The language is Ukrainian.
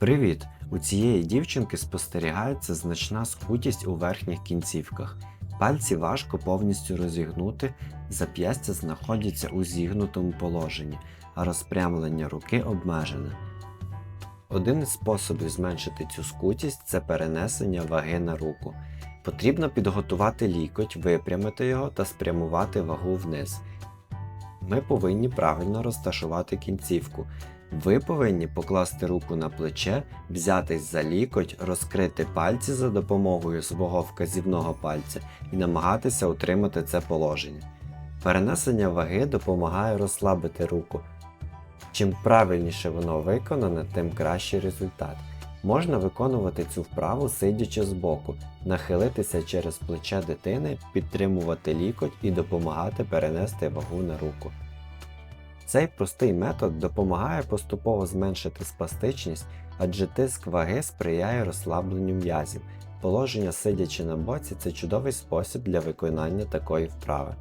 Привіт! У цієї дівчинки спостерігається значна скутість у верхніх кінцівках. Пальці важко повністю розігнути, зап'ястя знаходяться у зігнутому положенні, а розпрямлення руки обмежене. Один із способів зменшити цю скутість це перенесення ваги на руку. Потрібно підготувати лікоть, випрямити його та спрямувати вагу вниз. Ми повинні правильно розташувати кінцівку. Ви повинні покласти руку на плече, взятись за лікоть, розкрити пальці за допомогою свого вказівного пальця і намагатися утримати це положення. Перенесення ваги допомагає розслабити руку. Чим правильніше воно виконане, тим кращий результат. Можна виконувати цю вправу сидячи збоку, нахилитися через плече дитини, підтримувати лікоть і допомагати перенести вагу на руку. Цей простий метод допомагає поступово зменшити спастичність, адже тиск ваги сприяє розслабленню м'язів. Положення сидячи на боці це чудовий спосіб для виконання такої вправи.